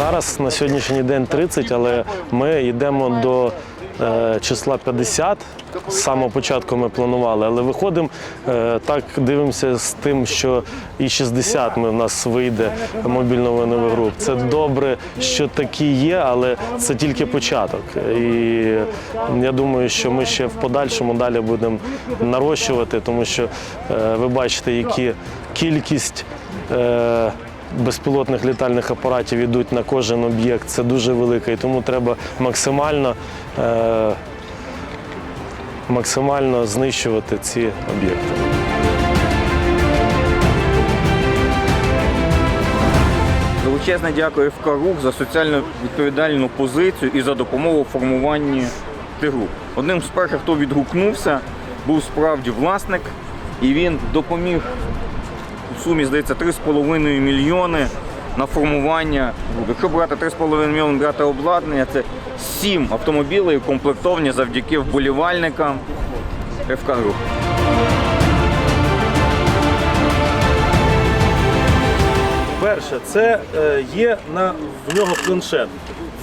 Зараз на сьогоднішній день 30, але ми йдемо до е, числа 50. З самого початку ми планували, але виходимо е, так, дивимося з тим, що і 60 ми в нас вийде мобільно-воєнних груп. Це добре, що такі є, але це тільки початок. І я думаю, що ми ще в подальшому далі будемо нарощувати, тому що е, ви бачите, які кількість. Безпілотних літальних апаратів йдуть на кожен об'єкт. Це дуже велика, і тому треба максимально, е, максимально знищувати ці об'єкти. Величезне дякую ФК «Рух» за соціально відповідальну позицію і за допомогу в формуванні тих груп. Одним з перших, хто відгукнувся, був справді власник, і він допоміг в сумі, здається, 3,5 мільйони на формування. Якщо брати 3,5 мільйони брати обладнання, це 7 автомобілів комплектовані завдяки вболівальникам ФК «Рух». Перше, це е, є на в нього планшет.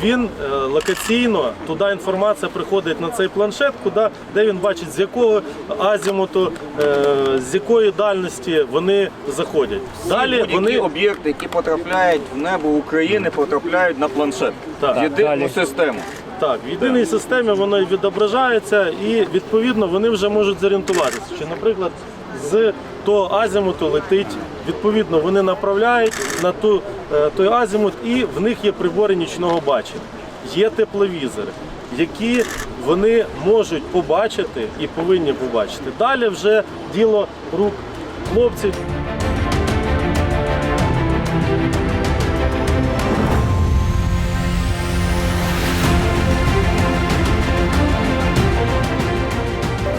Він е, локаційно туди інформація приходить на цей планшет, куди де він бачить з якого азімуту, е, з якої дальності вони заходять. Далі вони об'єкти, які потрапляють в небо України, потрапляють на планшет. Так. в єдину Далі. систему. Так, в єдиній системі воно відображається і відповідно вони вже можуть зорієнтуватися. Чи, наприклад, з того азімуту летить, відповідно, вони направляють на ту, е, той азімут, і в них є прибори нічного бачення. Є тепловізори, які вони можуть побачити і повинні побачити. Далі вже діло рук хлопців.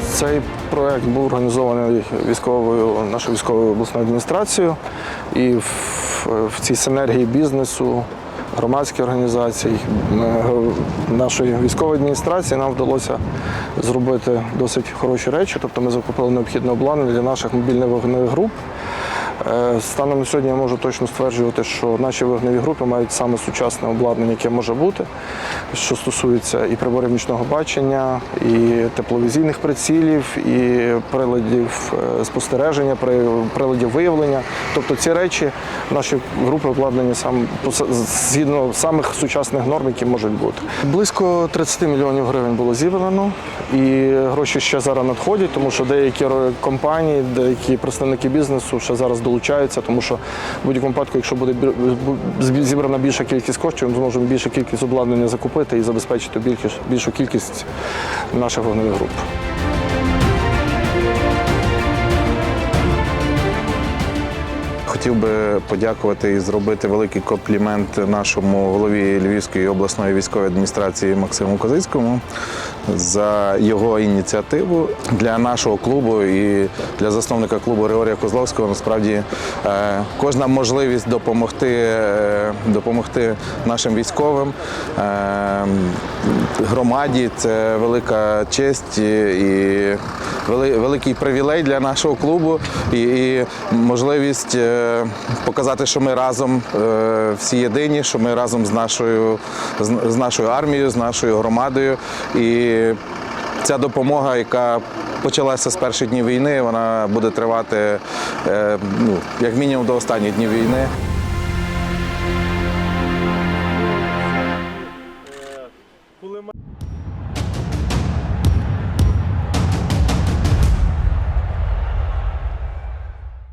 Цей проект був організований військовою нашою військовою обласною адміністрацією, і в, в цій синергії бізнесу, громадських організацій, нашої військової адміністрації нам вдалося зробити досить хороші речі. Тобто ми закупили необхідне обладнання для наших мобільних вогневих груп. Е, Станом на сьогодні я можу точно стверджувати, що наші вогневі групи мають саме сучасне обладнання, яке може бути, що стосується і приборів нічного бачення, і тепловізійних прицілів, і приладів е, спостереження, приладів виявлення. Тобто ці речі наші групи обладнані сам згідно самих сучасних норм, які можуть бути. Близько 30 мільйонів гривень було зібрано, і гроші ще зараз надходять, тому що деякі компанії, деякі представники бізнесу ще зараз долучаються, тому що в будь-якому випадку, якщо буде зібрана більша кількість коштів, ми зможемо більшу кількість обладнання закупити і забезпечити більшу кількість наших вогневих груп. Хотів би подякувати і зробити великий комплімент нашому голові Львівської обласної військової адміністрації Максиму Козицькому за його ініціативу для нашого клубу і для засновника клубу Григорія Козловського. Насправді е, кожна можливість допомогти, е, допомогти нашим військовим е, громаді це велика честь і великий привілей для нашого клубу і і можливість е, показати, що ми разом е, всі єдині, що ми разом з нашою, з нашою армією, з нашою громадою. І ця допомога, яка Почалася з перших днів війни, вона буде тривати е, ну, як мінімум до останніх днів війни. Кулемет.